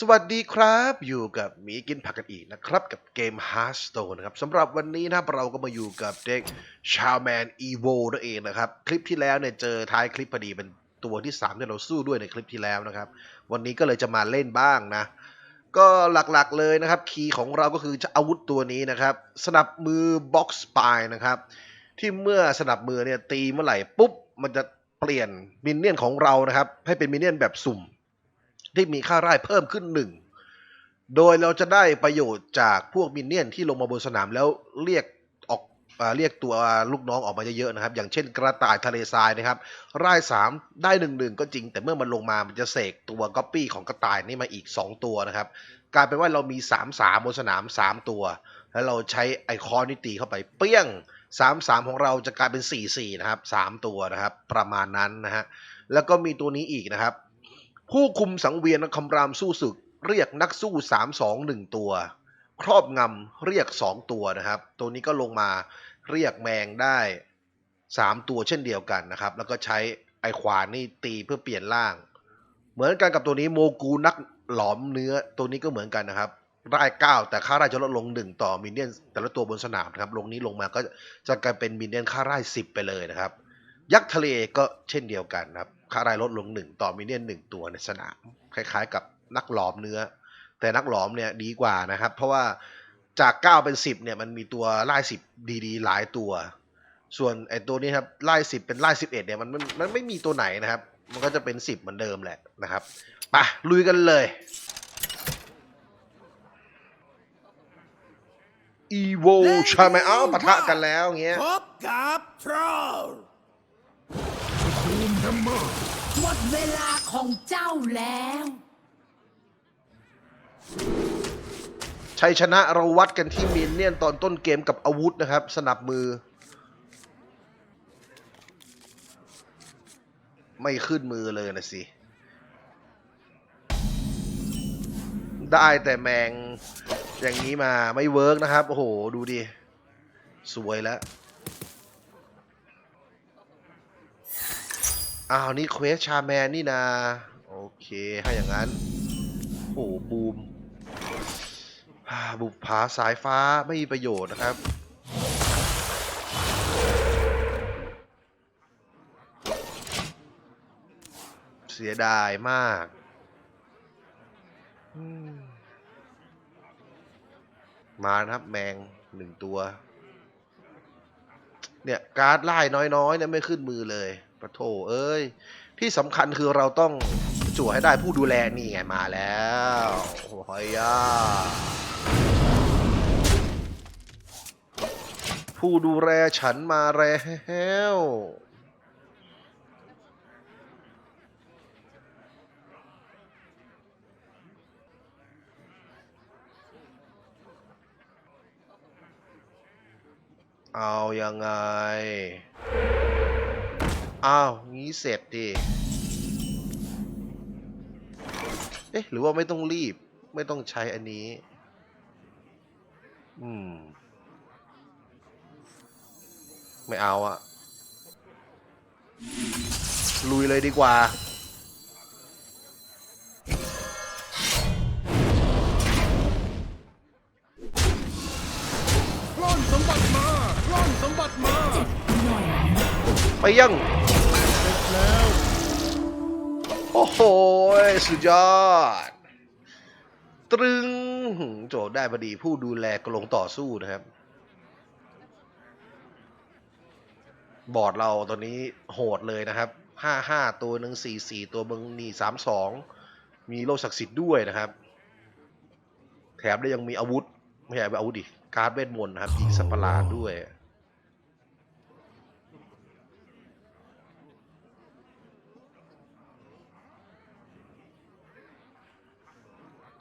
สวัสดีครับอยู่กับหมีกินผักกันอีกนะครับ กับเกม Hearthstone นะครับสำหรับวันนี้นะครับเราก็มาอยู่กับเด็กชาวแมนอีโวนั่นเองนะครับ คลิปที่แล้วเนี่ยเจอท้ายคลิปพอดีเป็นตัวที่3ที่เราสู้ด้วยในคลิปที่แล้วนะครับ วันนี้ก็เลยจะมาเล่นบ้างนะ ก็หลักๆเลยนะครับ คีย์ของเราก็คือจะอาวุธตัวนี้นะครับ สนับมือบ็อกซ์ปายนะครับ ที่เมื่อสนับมือเนี่ยตีเมื่อไหร่ปุ๊บมันจะเปลี่ยนมินเนี่ยนของเรานะครับ ให้เป็นมินเนี่ยนแบบสุ่ม ที่มีค่าไร่เพิ่มขึ้นหนึ่งโดยเราจะได้ประโยชน์จากพวกมินเนี่ยนที่ลงมาบนสนามแล้วเรียกออกอเรียกตัวลูกน้องออกมาเยอะๆนะครับ อย่างเช่นกระต่ายทะเลทรายนะครับไร่สามได้หนึ่งหนึ่งก็จริง แต่เมื่อมันลงมามันจะเสกตัวก๊อปปี้ของกระต่ายนี่มาอีก 2 ตัวนะครับ กลายเป็นว่าเรามี3ามสามบนสนาม 3 ตัว แล้วเราใช้ไอคอนนี่ตีเข้าไปเปี้ยง 3 3 ของเราจะกลายเป็น 4 4 นะครับ 3 ตัวนะครับ ประมาณนั้นนะฮะแล้วก็มีตัวนี้อีกนะครับ ผู้คุมสังเวียนคำรามสู้ศึก เรียกนักสู้ 3 2 1 ตัว ครอบงำเรียก 2 ตัวนะครับ ตัวนี้ก็ลงมาเรียกแมงได้ 3 ตัวเช่นเดียวกันนะครับ แล้วก็ใช้ไอควานนี่ตีเพื่อเปลี่ยนร่าง เหมือนกันกับตัวนี้โมกูนักหลอมเนื้อตัวนี้ก็เหมือนกันนะครับได้เก้าแต่ค่าไร่จะลดลงหนึ่งต่อมินเนี่ยนแต่ละตัวบนสนามนะครับลงนี้ลงมาก็จะกลายเป็นมินเนี่ยนค่าไร่สิบไปเลยนะครับ ยักษ์ทะเลก็เช่นเดียวกันนะครับ ค่าไร่ลดลงหนึ่งต่อมินเนี่ยนหนึ่งตัวในสนามคล้ายๆ กับนักหลอมเนื้อ แต่นักหลอมเนี่ยดีกว่านะครับ เพราะว่าจาก9เป็น10เนี่ยมันมีตัวไล่สิบดีๆ หลายตัว ส่วนไอ้ตัวนี้ครับไล่สิบเป็นไล่สิบเอ็ดเนี่ยมันมันมันไม่มีตัวไหนนะครับ มันก็จะเป็นสิบเหมือนเดิมแหละนะครับไปลุยกันเลย Evo ใช่ไหมเอ้าปะทะกันแล้วอย่างเงี้ยพบกับทรอล หมดเวลาของเจ้าแล้ว ชัยชนะเราวัดกันที่มินเนี่ยนตอนต้นเกมกับอาวุธนะครับ สนับมือ ไม่ขึ้นมือเลยนะสิ ได้แต่แมงอย่างนี้มาไม่เวิร์กนะครับ โอ้โห ดูดิ สวยแล้ว อ้าวนี่เควสชาแมนนี่นา โอเคให้อย่างนั้น โอ้โหบูมอ่าบุปผาสายฟ้าไม่มีประโยชน์นะครับ เสียดายมากมานะครับแมงหนึ่งตัว เนี่ย การ์ดไล่น้อยๆเนี่ยไม่ขึ้นมือเลย ปะโถเอ้ย ที่สำคัญคือเราต้องจั่วให้ได้ผู้ดูแลนี่ไงมาแล้วโอ้ยยาผู้ดูแลฉันมาแล้วเอายังไง อ้าว งี้เสร็จดิเอ๊ะ หรือว่าไม่ต้องรีบ ไม่ต้องใช้อันนี้ อืม ไม่เอาอะลุยเลยดีกว่า ปล้นสมบัติมาปล้นสมบัติมา ไปยัง แล้ว โอ้โห สุดยอด ตรึง โจทย์ได้พอดีผู้ดูแลกลงต่อสู้นะครับ บอร์ดเราตอนนี้โหดเลยนะครับห้าห้าตัวหนึ่งสี่สี่ตัวมึงนี่สามสองมีโลกศักดิ์สิทธิ์ด้วยนะครับ แถมได้ยังมีอาวุธ ไม่ใช่อาวุธดิ การ์ดเวทมนต์นะครับยิงสัตว์ประหลาดด้วย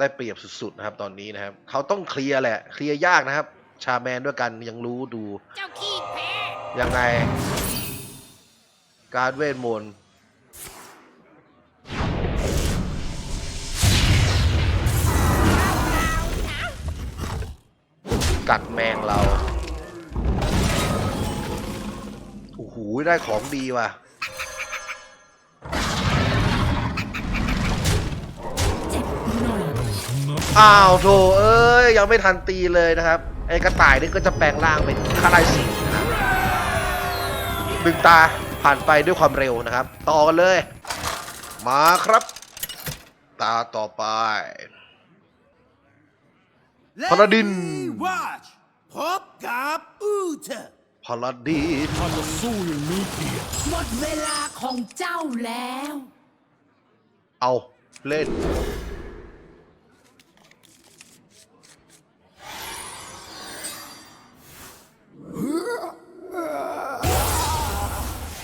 ได้เปรียบสุดๆนะครับตอนนี้นะครับ เขาต้องเคลียร์แหละ เคลียร์ยากนะครับ ชาแมนด้วยกันยังรู้ดู เจ้าขี้แพ้ยังไง การเวทมนต์กัดแมงเรา โอ้โห ได้ของดีว่ะ อ้าวโถเอ้ยยังไม่ทันตีเลยนะครับไอ้กระต่ายนี่ก็จะแปลงร่างเป็นคาไลสิงห์นะครับดึงตาผ่านไปด้วยความเร็วนะครับ ต่อกันเลย มาครับ ตาต่อไปพาราดินวัชพบกับอูเทอร์พาลาดีนท่านสู้อย่างมีเกียรติหมดเวลาของเจ้าแล้ว เอาเล่น โ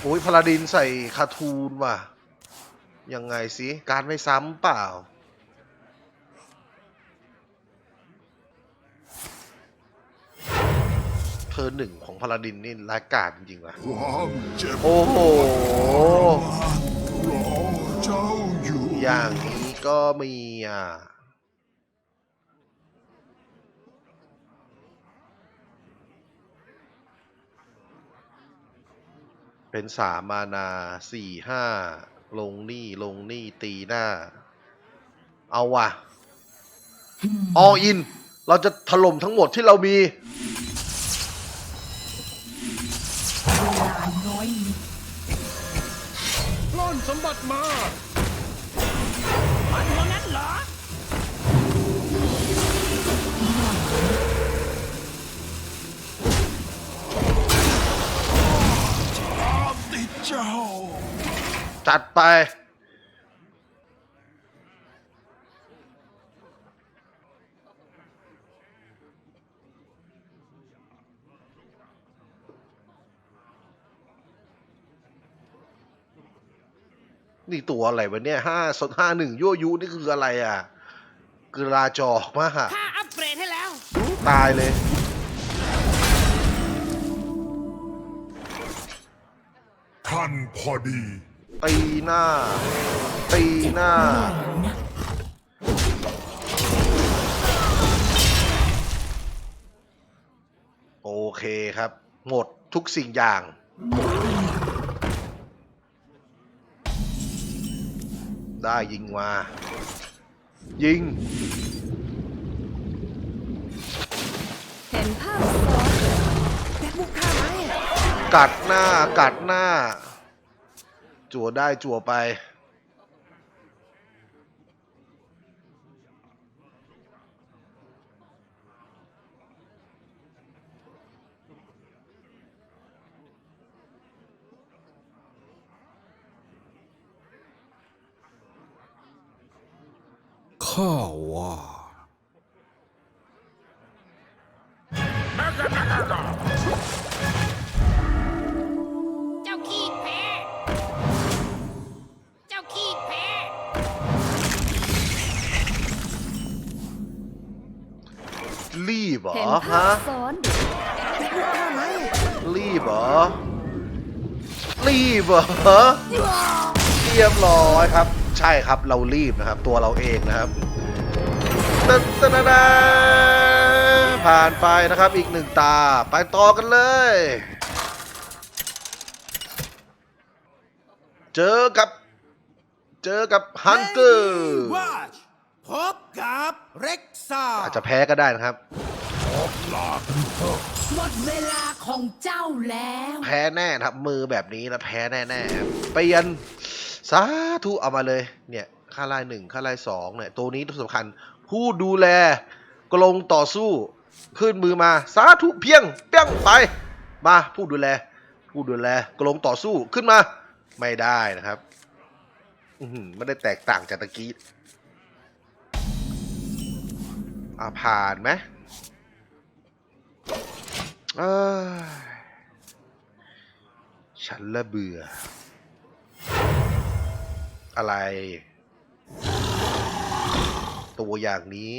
อ้ยพาลาดินใส่คาทูนว่ะ ยังไงสิการไม่ซ้ำเปล่า เธอหนึ่งของพาลาดินนี่ร้ายกาจจริงๆว่ะ ความเจ็บโอ้โหรอเจ้าอยู่ อย่างนี้ก็มีอะ เป็นสามมานาสี่ห้าลงนี่ลงนี่ตีหน้า เอาว่ะออิน เราจะถล่มทั้งหมดที่เรามีเวลาน้อยนิดปล้นสมบัติมาติด เจ้า จัดไป นี่ตัวอะไรวะเนี่ยห้าสดห้าหนึ่งยั่วยุนี่คืออะไรอะกราจอกมากข้าอัปเกรดให้แล้ว ตายเลย ท่านพอดี ตีหน้า ตีหน้านะโอเคครับ หมดทุกสิ่งอย่าง ได้ยิงมา ยิง เห็นภาพซ้อนแบ็คบุกข้าไหมกัดหน้า กัดหน้า จั่วได้จั่วไป ข้าว่า รีบเหรเห็นอภาฮะพซ้อนแบ็คบุกข้าไหมรีบเหรอรีบเหรอเรียบร้อยครับ ใช่ครับเรารีบนะครับ ตัวเราเองนะครับตันตันตันตันผ่านไปนะครับอีกหนึ่งตาไปต่อกันเลย เจอกับ เจอกับฮันเตอร์วัช พบกับเร็กซ่าอาจจะแพ้ก็ได้นะครับ หมดเวลาของเจ้าแล้ว แพ้แน่นะครับ มือแบบนี้นะแพ้แน่ๆครับเปลี่ยนสาธุเอามาเลย เนี่ยค่าไล่หนึ่งค่าไล่สองเนี่ยตัวนี้ตัวสำคัญ ผู้ดูแลกลงต่อสู้ขึ้นมือมาสาธุเพียงเปี้ยงไป มาผู้ดูแล ผู้ดูแลกลงต่อสู้ขึ้นมา ไม่ได้นะครับ อือหือไม่ได้แตกต่างจากตะกี้ อ่าผ่านไหมเอ้ยฉันละเบื่อ อะไร ตัวอย่างนี้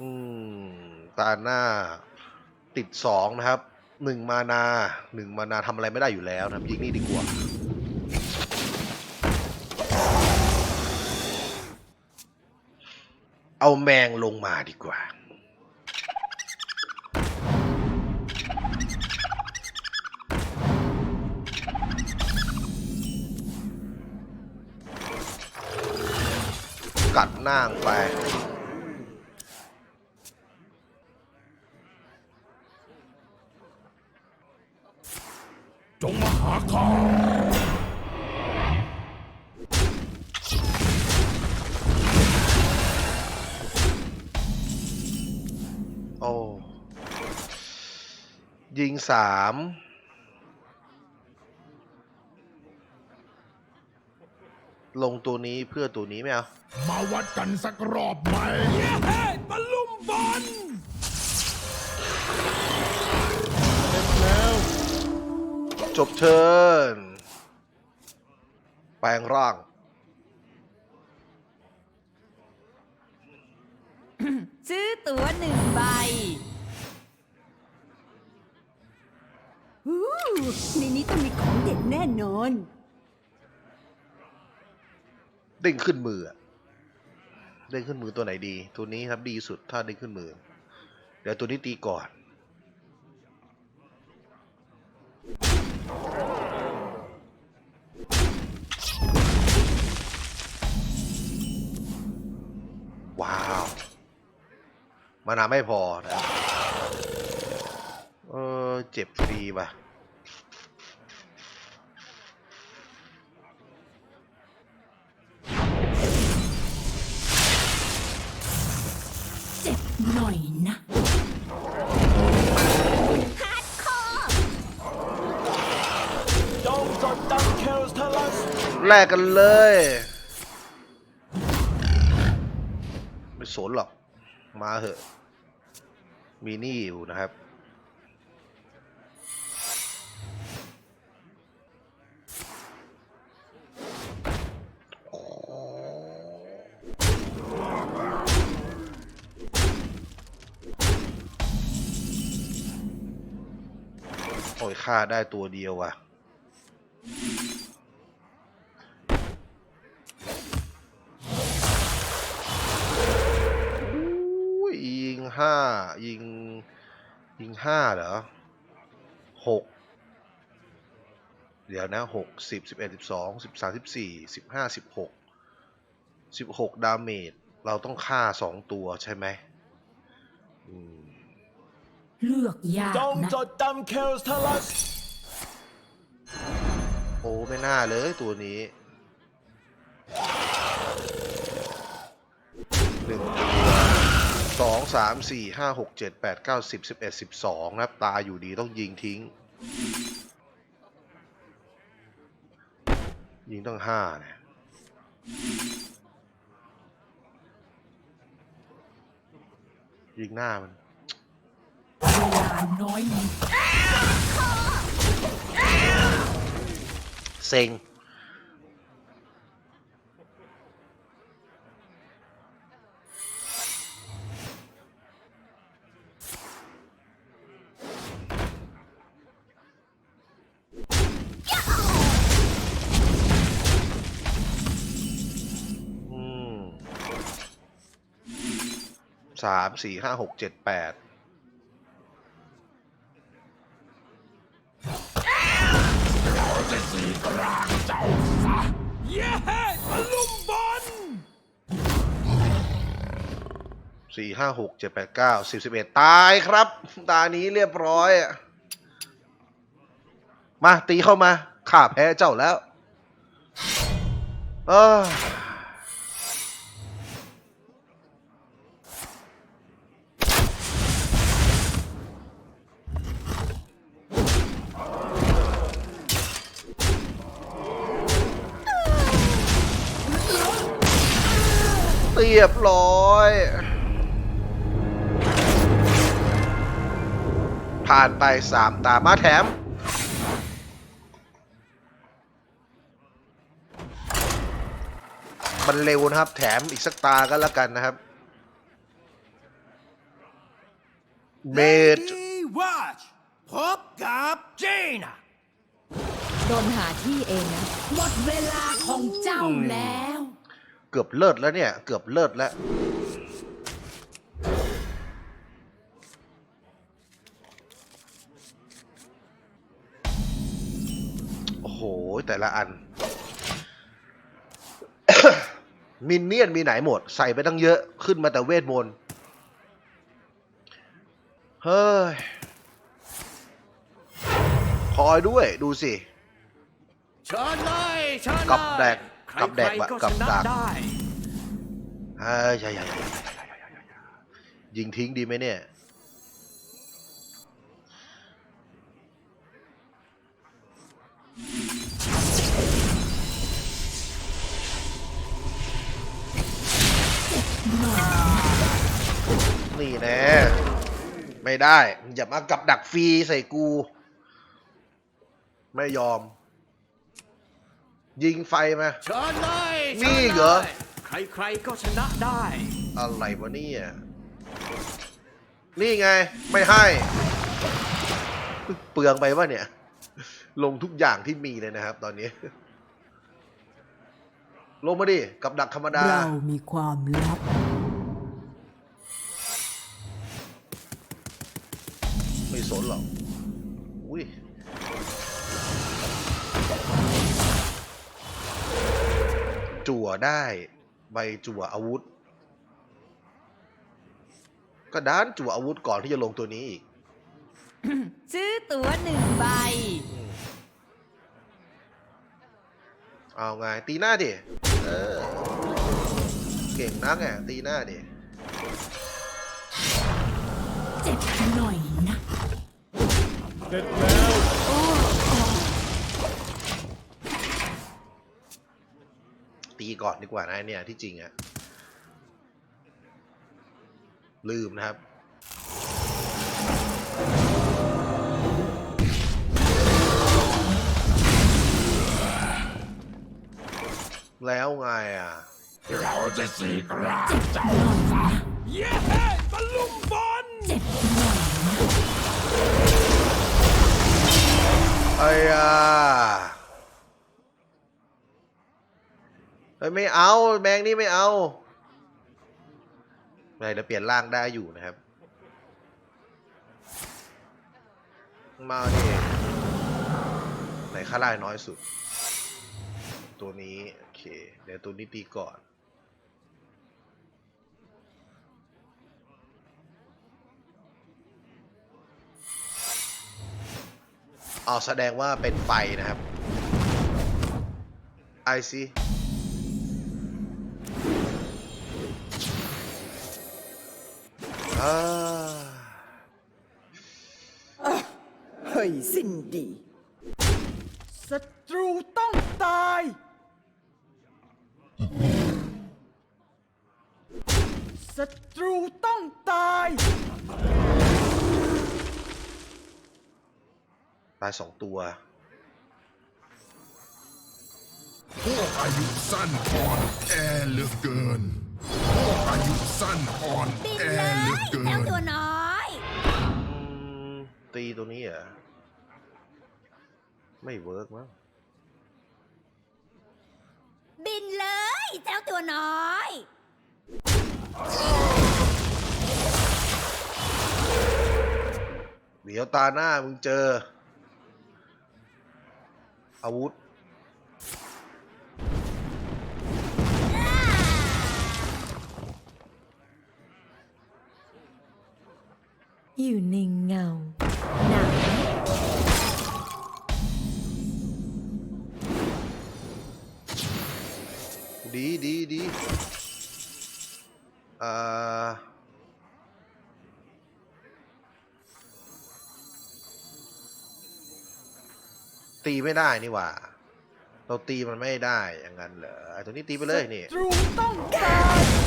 อืมตาหน้าติดสองนะครับหนึ่งมานาหนึ่งมานาทำอะไรไม่ได้อยู่แล้วนะครับยิงนี่ดีกว่า เอาแมงลงมาดีกว่า กัดน่างไปจงมาหาข้า โอ้ยิงสามลงตัวนี้เพื่อตัวนี้ไม่เอามาวัดกันสักรอบไหมเฮ้ยบอลลุมบอลจบเทิร์นแปลงร่าง ซื้อตั๋วหนึ่งใบอู้ในนี้ต้องมีของเด็ดแน่นอน เด้งขึ้นมืออะเด้งขึ้นมือตัวไหนดี ตัวนี้ครับดีสุดถ้าเด้งขึ้นมือ เดี๋ยวตัวนี้ตีก่อน มานาไม่พอนะเออเจ็บฟรีป่ะเจ็บหน่อยนะจงจดจำเคลสเทลัสแลกกันเลย ไม่สนหรอก มาเหอะ มีนี่อยู่นะครับ โอ้ยฆ่าได้ตัวเดียวว่ะ ห้ายิง ยิงห้าเหรอหกเดี๋ยวนะหกสิบสิบเอ็ดสิบสองสิบสามสิบสี่สิบห้าสิบหกสิบหกดาเมจเราต้องฆ่าสองตัวใช่ไหมอืมเลือกยากจงนะจดจำเคลสเทลัสโอ้ไม่น่าเลยตัวนี้หนึ่งตัว สองสามสี่ห้าหกเจ็ดแปดเก้าสิบสิบเอ็ดสิบสองนะครับตาอยู่ดีต้องยิงทิ้ง ยิงต้องห้าเนี่ยยิงหน้ามันเวลาน้อยเซ็ง สามสี่ห้าหกเจ็ดแปดเย้บอลลุมบอลสี่ห้าหกเจ็ดแปดเก้าสิบสิบเอ็ดตายครับ ตานี้เรียบร้อยอะมาตีเข้ามาข้าแพ้เจ้าแล้ว เออ รียบร้อย ผ่านไปสามตามาแถม มันเร็วนะครับ แถมอีกสักตาก็แล้วกันนะครับ เมดดีวัชพบกับเจน่าโดนหาที่เองนะ หมดเวลาของเจ้าแล้ว เกือบเลิศแล้วเนี่ย เกือบเลิศแล้ว โอ้โห แต่ละอัน มินเนี่ยนมีไหนหมด ใส่ไปตั้งเยอะขึ้นมาแต่เวทมนต์ เฮ้ย คอยด้วยดูสิ เชิญเลยเชิญเลยกับแดกใคร กับแดกๆวะก็กับชนะดักได้เฮ้ยใช่ใช่ใช่ยิงทิ้งดีไหมเนี่ยนี่แน่ไม่ได้ อย่ามากับดักฟรีใส่กู ไม่ยอม ยิงไฟมาเชิญเลยนี่ชิญลยเหรอ ใครๆก็ชนะได้ อะไรวะเนี่ยนี่ไง ไม่ให้เปลืองไปวะเนี่ย ลงทุกอย่างที่มีเลยนะครับ ตอนนี้ ลงมาดิ กับดักธรรมดา เรามีความลับ ไม่สนหรอก จั่วได้ใบจั่วอาวุธ ก็ด้านจั่วอาวุธก่อนที่จะลงตัวนี้อีก ซื้อตั๋วหนึ่งใบ เอาไงตีหน้าดิ เออ เก่งนักไงตีหน้าดิ เจ็บหน่อยนะตี ก่อนดีกว่านะเนี่ยที่จริงอะลืมนะครับแล้วไงอะ เราจะสีกราบเจ้าเย้ตะลุมบอลเจ็บหน่อยนะไอ้ยาเฮ้ยไม่เอา แบงค์นี่ไม่เอาไม่เดี๋ยวเปลี่ยนร่างได้อยู่นะครับ มาดิไหนค่าไล่น้อยสุด ตัวนี้ โอเค เดี๋ยวตัวนี้ตีก่อนอ๋อแสดงว่าเป็นไฟนะครับ ไอซี อ่าเฮ้ยสิ้นดีศัตรูต้องตายศัตรูต้องตายตายสองตัวพวกอายุสั้นอ่อนแอเหลือเกินพวก อายุสั้นอ่อนแอเหลือเกิเจ้านตัวน้อยอืมตีตัวนี้เหรอไม่เวิร์กมั้งบินเลยเจ้าตัวน้อย เดี๋ยวตาหน้ามึงเจอ อาวุธ อยู่ในเงาหนังดีดีดีอ่าตีไม่ได้นี่หว่า เราตีมันไม่ได้อย่างนั้นเหรอไอ้ตัวนี้ตีไปเลยนี่ ตรูต้องตาย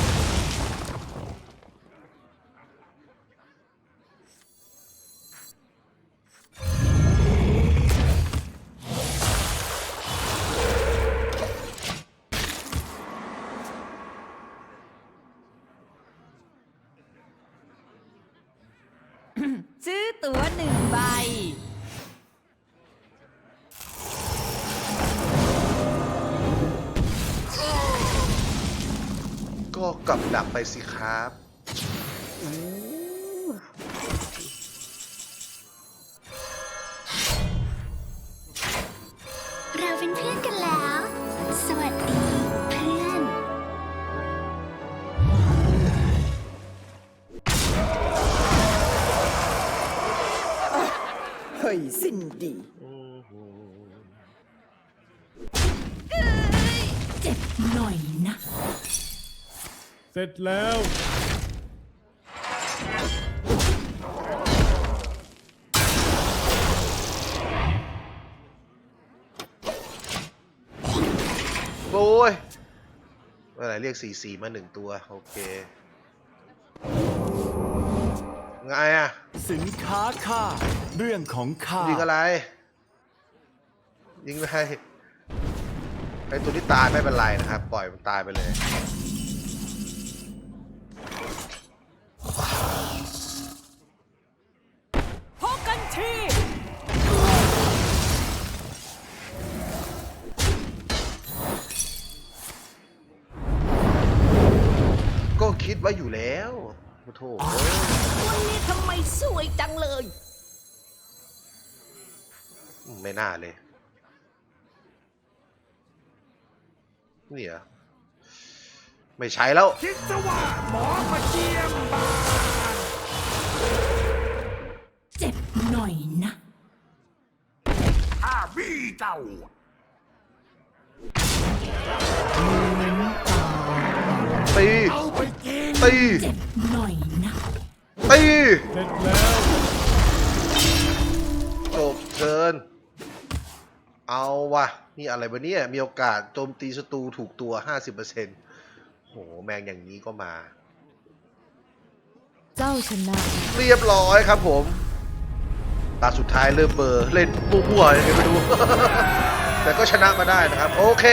กับดักไปสิครับเราเป็นเพื่อนกันแล้ว สวัสดีเพื่อน เฮ้ยสิ้นดี เจ็บหน่อย เสร็จแล้ว โอ้ยเมื่อไหร่เรียกสี่สี่มาหนึ่งตัว โอเค ไงอะสินค้าข้าเรื่องของข้ายิงอะไร ยิงไปไอตัวที่ตายไม่เป็นไรนะครับ ปล่อยมันตายไปเลย โถเอ้ยวันนี้ทำไมสวยจังเลย ไม่น่าเลย นี่เหรอ ไม่ใช้แล้วคิดซะว่าหมอมาเจียมบ้านเจ็บหน่อยนะข้าบี้เจ้าตีเอาไปกินตีเจ็บหน่อยนะ ตีเสร็จแล้ว จบเกินเอาวะนี่อะไรวะเนี่ยมีโอกาสโจมตีศัตรูถูกตัว 50%โหแมงอย่างนี้ก็มา เจ้าชนะ เรียบร้อยครับผม ตาสุดท้ายเริ่มเบอร์เล่นมั่วๆยังไงไม่รู้ แต่ก็ชนะมาได้นะครับ โอเค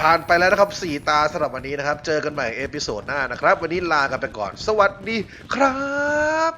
ผ่านไปแล้วนะครับ4ตาสำหรับวันนี้นะครับ เจอกันใหม่เอพิโซดหน้านะครับ วันนี้ลากันไปก่อน สวัสดีครับ